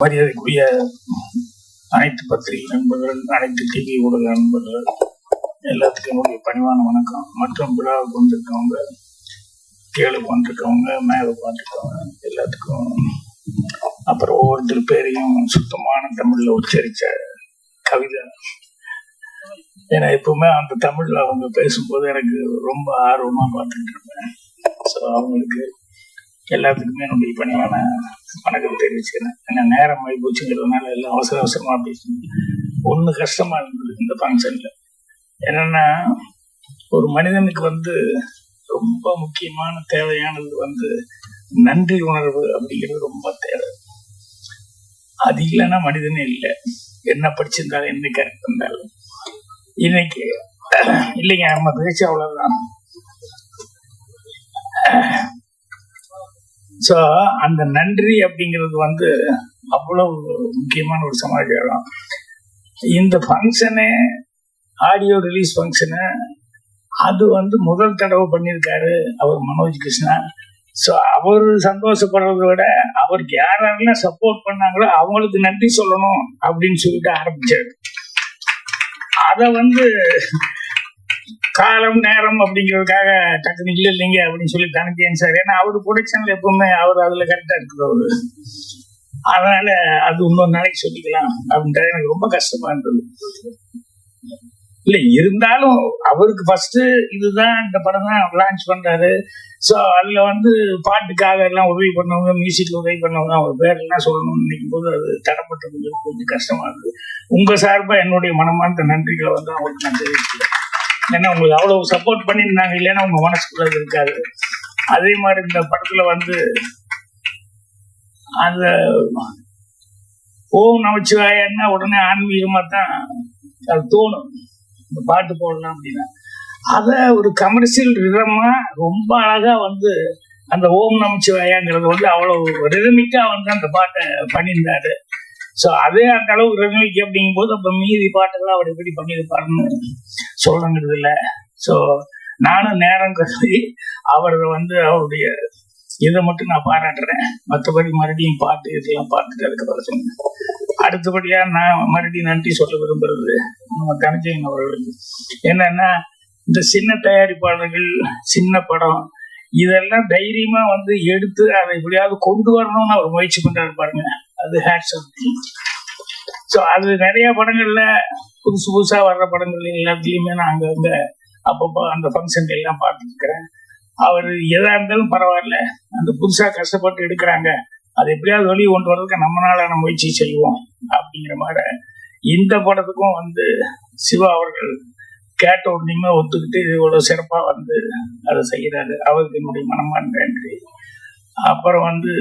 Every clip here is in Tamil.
மரியாதைக்குரிய அனைத்து பத்திரிகை நண்பர்கள் அனைத்து டிவி ஊடக நண்பர்கள் எல்லாத்துக்கும் என்னுடைய பணிவான வணக்கம். மற்றும் விழாவுக்கு வந்திருக்கவங்க கேளுக்கு வந்திருக்கவங்க மேலே வந்திருக்கவங்க எல்லாத்துக்கும் அப்புறம் ஒவ்வொருத்தர் பேரையும் சுத்தமான தமிழ்ல உச்சரிச்ச கவிதை. ஏன்னா எப்பவுமே அந்த தமிழ்ல அவங்க பேசும்போது எனக்கு ரொம்ப ஆர்வமா பார்த்துட்டு இருப்பேன். ஸோ அவங்களுக்கு எல்லாத்துக்குமே என்னுடைய பணிவான வணக்கம் தெரிவிச்சுக்கிறேன். ஏன்னா நேரம் ஆகி போச்சுங்கிறதுனால எல்லாம் அவசர அவசரமா பேசணும் ஒண்ணு கஷ்டமா இருந்தது இந்த ஃபங்க்ஷன்ல என்னன்னா ஒரு மனிதனுக்கு வந்து ரொம்ப முக்கியமான தேவையானது வந்து நன்றி உணர்வு அப்படிங்கிறது ரொம்ப தேவை. அது இல்லைன்னா மனிதனே இல்லை. என்ன படிச்சிருந்தாலும் என்ன கரெக்ட் இருந்தாலும். இன்னைக்கு இல்லைங்க நம்ம பேச்சு அவ்வளவுதான். ஸோ அந்த நன்றி அப்படிங்கிறது வந்து அவ்வளவு முக்கியமான ஒரு சமாச்சாரம் இந்த ஃபங்க்ஷனு ஆடியோ ரிலீஸ் ஃபங்க்ஷனு அது வந்து முதல் தடவை பண்ணியிருக்காரு அவர் மனோஜ் கிருஷ்ணா. ஸோ அவர் சந்தோஷப்படுறத விட அவருக்கு யார் யாரெல்லாம் சப்போர்ட் பண்ணாங்களோ அவங்களுக்கு நன்றி சொல்லணும் அப்படின்னு சொல்லிட்டு ஆரம்பிச்சாரு. அதை வந்து காலம் நேரம் அப்படிங்கிறதுக்காக டக்குனு இல்லை இல்லைங்க அப்படின்னு சொல்லி தனித்தேன் சார். ஏன்னா அவர் ப்ரொடக்ஷன்ல எப்பவுமே அவர் அதுல கரெக்டா இருக்கிறவர். அதனால அது இன்னொரு நாளைக்கு சொல்லிக்கலாம் அப்படின்றது எனக்கு ரொம்ப கஷ்டமா இருந்தது. இல்ல இருந்தாலும் அவருக்கு ஃபர்ஸ்ட் இதுதான் இந்த படம் தான் லான்ச் பண்றாரு. ஸோ அதுல வந்து பாட்டுக்காக எல்லாம் உதவி பண்ணவங்க மியூசிக் உதவி பண்ணவங்க அவங்க பேரெல்லாம் சொல்லணும்னு நினைக்கும் போது அது தடப்பட்டது கொஞ்சம் கஷ்டமா இருக்கு உங்க சார்பா என்னுடைய மனமார்ந்த நன்றிகளை வந்து அவங்களுக்கு நான் தெரிவிக்கிறேன். ஏன்னா உங்களுக்கு அவ்வளவு சப்போர்ட் பண்ணியிருந்தாங்க இல்லைன்னா உங்க மனசுக்குள்ள இருக்காது. அதே மாதிரி இந்த படத்துல வந்து அந்த ஓம் நமச்சிவாயன்னா உடனே ஆன்மீகமா தான் அது தோணும். இந்த பாட்டு போடலாம் அப்படின்னா. அத ஒரு கமர்ஷியல் ரிதமா ரொம்ப அழகா வந்து அந்த ஓம் நமச்சிவாயாங்கிறது வந்து அவ்வளவு ரிதமிக்கா வந்து அந்த பாட்டை பண்ணியிருந்தாரு. ஸோ அதே அந்த அளவு ரிதமிக்கு அப்படிங்கும் போது அப்ப மீதி பாட்டுகளை அவர் எப்படி பண்ணியிருப்பாருன்னு சொல்லணுங்கிறது இல்லை ஸோ நானும் நேரம் கருதி அவர் வந்து அவருடைய இதை மட்டும் நான் பாராட்டுறேன். மற்றபடி மறுபடியும் பாட்டு இதெல்லாம் பார்த்துட்டு அதுக்கப்புறம் சொன்னேன் அடுத்தபடியா நான் மறுபடியும் நன்றி சொல்ல விரும்புறது நம்ம தனஞ்சயன் அவர்களுக்கு என்னன்னா இந்த சின்ன தயாரிப்பாளர்கள் சின்ன படம் இதெல்லாம் தைரியமா வந்து எடுத்து அதை எப்படியாவது கொண்டு வரணும்னு அவர் முயற்சி பண்றாரு பாருங்க. அது ஹேட்ஸ் ஸோ அது நிறைய படங்கள்ல புதுசு புதுசா வர்ற படங்கள் எல்லாத்துலயுமே நான் அங்கங்க அப்பப்போ அந்த ஃபங்க்ஷன் எல்லாம் பார்த்துட்டு அவர் எதா இருந்தாலும் பரவாயில்ல. அந்த புதுசா கஷ்டப்பட்டு எடுக்கிறாங்க. அது எப்படியாவது வெளியே கொண்டு வர்றதுக்கு நம்மளாலான முயற்சி செய்வோம் அப்படிங்கிற மாதிரி இந்த படத்துக்கும் வந்து சிவா அவர்கள் கேட்ட உடனேயுமே ஒத்துக்கிட்டு இவ்வளவு சிறப்பா வந்து அதை செய்கிறாரு அவருக்கு என்னுடைய மனமார்ந்த நன்றி. அப்புறம் வந்து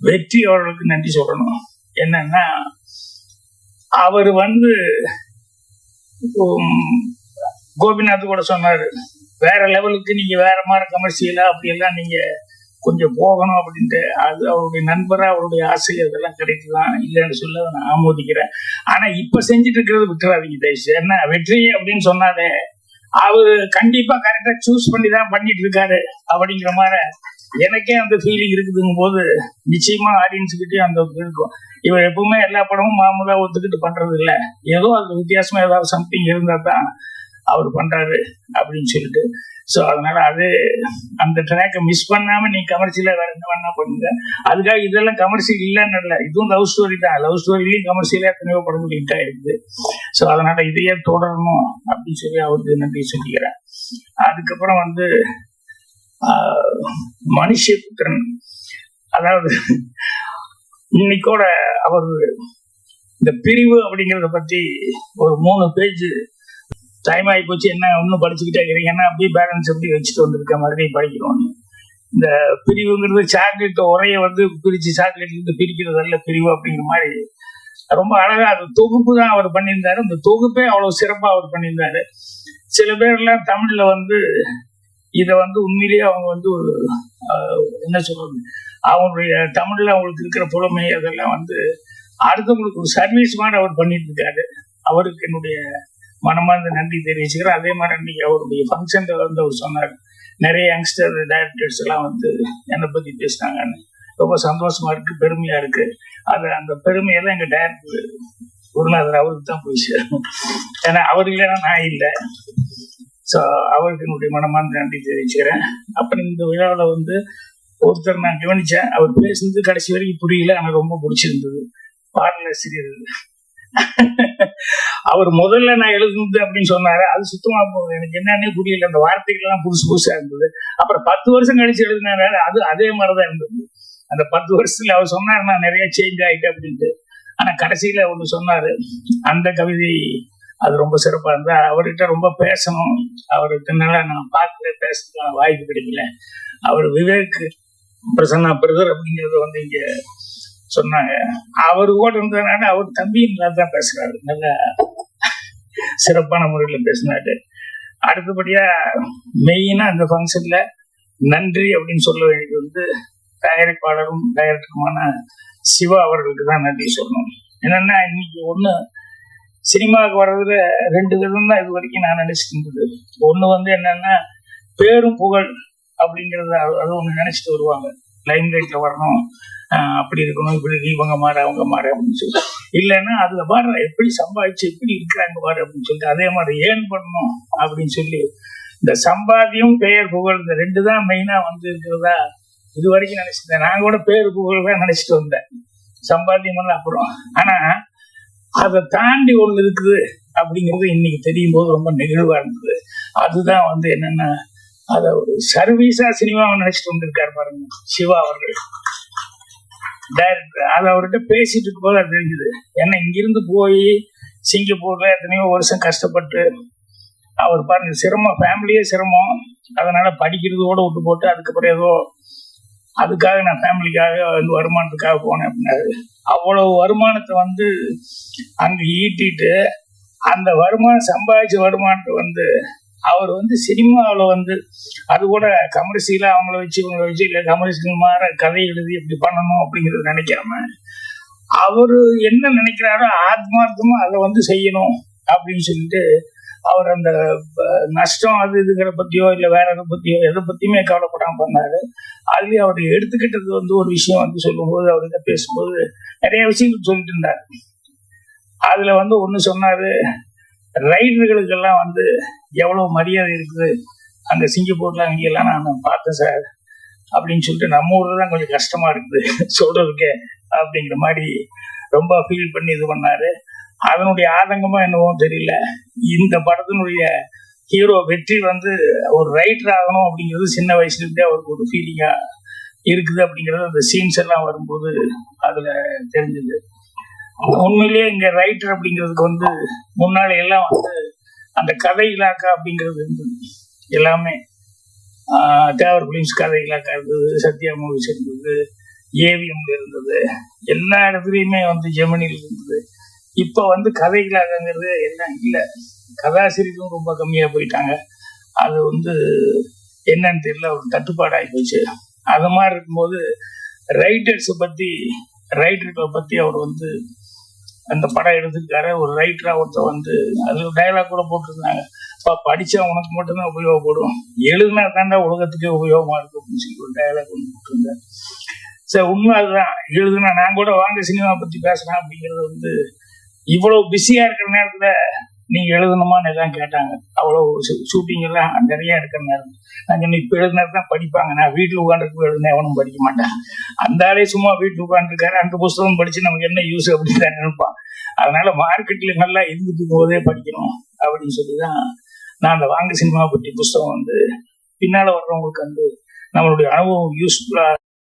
வெற்றி அவர்களுக்கு நன்றி சொல்லணும். என்னன்னா அவர் வந்து கோபிநாத் கூட சொன்னாரு வேற லெவலுக்கு நீங்க வேற மாதிரி கமர்ஷியலா அப்படி எல்லாம் நீங்க கொஞ்சம் போகணும் அப்படின்ட்டு. அது அவருடைய நண்பரா அவருடைய ஆசை அதெல்லாம் கிடைக்கலாம் இல்லைன்னு சொல்ல நான் ஆமோதிக்கிறேன். ஆனா இப்ப செஞ்சுட்டு இருக்கிறது விட்டுறாதீங்க தயவுசு என்ன வெற்றி அப்படின்னு சொன்னாலே அவரு கண்டிப்பா கரெக்டா சூஸ் பண்ணி தான் பண்ணிட்டு இருக்காரு அப்படிங்கிற மாதிரி எனக்கே அந்த ஃபீலிங் இருக்குதுங்கும் போது நிச்சயமா ஆடியன்ஸ் கிட்டயும் அந்த இருக்கும். இவர் எப்பவுமே எல்லா படமும் மாமூலா ஒத்துக்கிட்டு பண்றது இல்ல. ஏதோ அது வித்தியாசமா ஏதாவது சம்திங் இருந்தா தான் அவர் பண்றாரு அப்படின்னு சொல்லிட்டு. ஸோ அதனால அது அந்த ட்ராக்கை மிஸ் பண்ணாம நீ கமர்ஷியலா வேற என்ன வேணா பண்ணுங்க. அதுக்காக இதெல்லாம் கமர்ஷியல் இல்லைன்னு இல்லை. இதுவும் லவ் ஸ்டோரி தான். லவ் ஸ்டோரிலையும் கமர்ஷியலா எத்தனையோ படங்கள் ஹிட் ஆயிருக்கு. ஸோ அதனால இதையே தொடரணும் அப்படின்னு சொல்லி அவருக்கு நன்றி சொல்லிக்கிறேன். அதுக்கப்புறம் வந்து மனுஷபுத்திரன் அதாவது இன்னைக்கோட அவர் இந்த பிரிவு அப்படிங்கிறத பத்தி ஒரு மூணு பேஜ் டைம் ஆகி போச்சு. என்ன இன்னும் படிச்சுக்கிட்டே இருக்கிறீங்கன்னா அப்படியே பேலன்ஸ் எப்படி வச்சுட்டு வந்திருக்க மாதிரி படிக்கிறோம். இந்த பிரிவுங்கிறது சாக்லேட் உரைய வந்து பிரிச்சு சாக்லேட் இருந்து பிரிக்கிறது அல்ல பிரிவு அப்படிங்கிற மாதிரி. ரொம்ப அழகா அது தொகுப்பு தான் அவர் பண்ணியிருந்தாரு. இந்த தொகுப்பே அவ்வளவு சிறப்பா அவர் பண்ணியிருந்தாரு. சில பேர்லாம் தமிழ்ல வந்து இதை வந்து உண்மையிலேயே அவங்க வந்து ஒரு என்ன சொல்றது? அவங்களுடைய தமிழ்ல அவங்களுக்கு இருக்கிற புலமை அதெல்லாம் வந்து அடுத்தவங்களுக்கு ஒரு சர்வீஸ் மாதிரி அவர் பண்ணிட்டு இருக்காரு அவருக்கு என்னுடைய மனமார்ந்த நன்றி தெரிவிச்சுக்கிறேன். அதே மாதிரி அன்னைக்கு அவருடைய ஃபங்க்ஷன்ல வந்து அவர் சொன்னார். நிறைய யங்ஸ்டர் டைரக்டர்ஸ் எல்லாம் வந்து என்னை பத்தி பேசினாங்கன்னு. ரொம்ப சந்தோஷமா இருக்கு பெருமையா இருக்கு. அது அந்த பெருமையெல்லாம் எங்க டைரக்டர் குருநாதர் அவருக்கு தான் போய் சேரும். ஏன்னா அவர் இல்லைன்னா நான் இல்லை. ஸோ அவருக்கு என்னுடைய மனமார்ந்த நன்றி தெரிவிச்சுக்கிறேன். அப்புறம் இந்த விழாவில் வந்து ஒருத்தர் நான் கவனிச்சேன். அவர் பேசுனது கடைசி வரைக்கும் புரியல. எனக்கு ரொம்ப பிடிச்சிருந்தது. பாடலாசிரியர் அவர் முதல்ல நான் எழுதுனது அப்படின்னு சொன்னாரு. அது சுத்தமா எனக்கு என்னன்னே புரியல. அந்த வார்த்தைகள் எல்லாம் புதுசு புதுசா இருந்தது. அப்புறம் பத்து வருஷம் கழிச்சு எழுதினாரு. அது அதே மாதிரிதான் இருந்தது. அந்த பத்து வருஷத்துல அவர் சொன்னார் நான் நிறைய சேஞ்ச் ஆயிட்டேன் அப்படின்ட்டு. ஆனா கடைசியில ஒண்ணு சொன்னாரு. அந்த கவிதை அது ரொம்ப சிறப்பா இருந்தால் அவர்கிட்ட ரொம்ப பேசணும். அவருக்குனால நல்லா நான் பார்க்கல பேச வாய்ப்பு கிடைக்கல. அவர் விவேக் பிரசன்னா பிரதர் அப்படிங்கறத வந்து இங்க சொன்னாங்க. அவர் கூட இருந்ததுனால அவர் தம்பி தான் பேசுறாரு. நல்ல சிறப்பான முறையில பேசினாரு. அடுத்தபடியா மெயினா அந்த ஃபங்க்ஷன்ல நன்றி அப்படின்னு சொல்ல வேண்டியது வந்து தயாரிப்பாளரும் டைரக்டருமான சிவா அவர்களுக்கு தான் நன்றி சொல்லணும். என்னன்னா இன்னைக்கு ஒண்ணு சினிமாவுக்கு வர்றதுல ரெண்டு விதம் தான் இது வரைக்கும் நான் நினைச்சிட்டு இருந்தது ஒண்ணு வந்து என்னன்னா பேரும் புகழ் அப்படிங்கறத அது ஒண்ணு நினைச்சிட்டு வருவாங்க. லைம் லைட்ல வரணும் ஆஹ் அப்படி இருக்கணும் இப்படி இவங்க மாற அவங்க மாற அப்படின்னு சொல்லி இல்லைன்னா அதுல பாரு எப்படி சம்பாதிச்சு எப்படி இருக்கிறாங்க பாரு அப்படின்னு சொல்லிட்டு அதே மாதிரி ஏன் பண்ணணும் அப்படின்னு சொல்லி இந்த சம்பாத்தியம் பெயர் புகழ் இந்த ரெண்டு தான் மெயினா வந்து இருக்கிறதா இது வரைக்கும் நினைச்சிருந்தேன் நான் கூட பேர் புகழ் தான் நினைச்சிட்டு வந்தேன். சம்பாத்தியம் எல்லாம் அப்புறம். ஆனா அதை தாண்டி ஒண்ணு இருக்குது அப்படிங்கிறது இன்னைக்கு தெரியும் போது ரொம்ப நெகிழ்வா இருந்தது. அதுதான் வந்து என்னன்னா அத ஒரு சர்வீஸா சினிமாவை நினைச்சிட்டு வந்திருக்காரு பாருங்க சிவா அவர்கள். டைரக்டர் அது அவர்கிட்ட பேசிட்டு இருக்கும்போது அது தெரிஞ்சுது. ஏன்னா இங்கிருந்து போய் சிங்கப்பூர்ல எத்தனையோ வருஷம் கஷ்டப்பட்டு அவர் பாருங்க சிரமம் ஃபேமிலியே சிரமம். அதனால படிக்கிறதோட விட்டு போட்டு அதுக்கப்புறம் ஏதோ அதுக்காக நான் ஃபேமிலிக்காக வந்து வருமானத்துக்காக போனேன் அப்படின்னாரு. அவ்வளவு வருமானத்தை வந்து அங்கே ஈட்டிட்டு அந்த வருமானம் சம்பாதிச்ச வருமானத்தை வந்து அவர் வந்து சினிமாவில் வந்து அது கூட கமர்ஷியலா அவங்கள வச்சு இவங்கள வச்சு இல்லை கமர்ஷியல் மாற கதை எழுதி இப்படி பண்ணணும் அப்படிங்கிறத நினைக்காம அவர் என்ன நினைக்கிறாரோ ஆத்மார்த்தமாக அதை வந்து செய்யணும் அப்படின்னு சொல்லிட்டு அவர் அந்த நஷ்டம் அது இதுங்கிற பத்தியோ இல்ல வேற எதை பத்தியோ எதை பத்தியுமே கவலைப்படாம பண்ணாரு. அதுலயும் அவர் எடுத்துக்கிட்டது வந்து ஒரு விஷயம் வந்து சொல்லும்போது அவர்கிட்ட பேசும்போது நிறைய விஷயங்கள் சொல்லிட்டு இருந்தார். அதுல வந்து ஒண்ணு சொன்னாரு ரைடர்களுக்கெல்லாம் வந்து எவ்வளவு மரியாதை இருக்குது? அந்த சிங்கப்பூர்ல அங்கெல்லாம் நான் பார்த்தேன் சார். அப்படின்னு சொல்லிட்டு நம்ம ஊர்ல தான் கொஞ்சம் கஷ்டமா இருக்குது சொல்றதுக்கே. அப்படிங்கிற மாதிரி ரொம்ப ஃபீல் பண்ணி இது பண்ணாரு. அதனுடைய ஆதங்கமா என்னவோ தெரியல. இந்த படத்தினுடைய ஹீரோ வெற்றி வந்து ஒரு ரைட்டர் ஆகணும் அப்படிங்கிறது சின்ன வயசுல இருந்தே அவருக்கு ஒரு ஃபீலிங்கா இருக்குது அப்படிங்கிறது அந்த சீன்ஸ் எல்லாம் வரும்போது அதுல தெரிஞ்சது. உண்மையிலேயே இங்க ரைட்டர் அப்படிங்கிறதுக்கு வந்து முன்னாடி எல்லாம் வந்து அந்த கதை இலாக்கா அப்படிங்கிறது இருந்தது. எல்லாமே. தேவர் பிலிம்ஸ் கதை இலாக்கா இருந்தது சத்யா மூவிஸ் இருந்தது ஏவிஎம்ல இருந்தது எல்லா இடத்துலையுமே வந்து ஜெமினியில் இருந்தது. இப்ப வந்து கதைகளாகங்கிறது இலாக்காங்கிறது எல்லாம் இல்ல. கதாசிரியரும் ரொம்ப கம்மியா போயிட்டாங்க. அது வந்து என்னன்னு தெரியல ஒரு தட்டுப்பாடாகி போச்சு. அது மாதிரி இருக்கும்போது ரைட்டர்ஸ் பத்தி ரைட்டர்களை பத்தி அவர் வந்து அந்த படம் எடுத்துருக்காரு. ஒரு ரைட்டரா ஒருத்தர் வந்து அது டயலாக் கூட போட்டிருந்தாங்க. அப்பா படிச்சா உனக்கு மட்டும்தான் உபயோகப்படும். எழுதுனா தாண்டா உலகத்துக்கே உபயோகமா இருக்கு அப்படின்னு சொல்லி ஒரு டயலாக் ஒன்று போட்டிருந்தார். சரி உண்மை அதுதான். எழுதுனா நான் கூட வாங்க சினிமா பத்தி பேசுறேன் அப்படிங்கறது வந்து இவ்வளவு பிஸியா இருக்கிற நேரத்துல நீங்க எழுதணுமான்னு எல்லாம் கேட்டாங்க. அவ்வளவு ஷூட்டிங் எல்லாம் நிறைய இருக்கிற நேரம். நான் சொன்னேன் இப்ப எழுதினது தான் படிப்பாங்க. நான் வீட்டுல உட்காந்துருக்கு எழுதுனேன் எவனும் படிக்க மாட்டான். அந்த ஆளே சும்மா வீட்டுல உட்காந்துருக்காரு அந்த புஸ்தகம் படிச்சு நமக்கு என்ன யூஸ் அப்படின்னு தான் நினைப்பான். அதனால மார்க்கெட்ல நல்லா இருந்துட்டு போதே படிக்கணும் அப்படின்னு சொல்லிதான் நான் அந்த வாங்க சினிமா பற்றி புஸ்தகம் வந்து பின்னால வர்றவங்களுக்கு வந்து நம்மளுடைய அனுபவம் யூஸ்ஃபுல்லா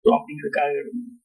அப்படிங்கிறதுக்காக எழுதணும்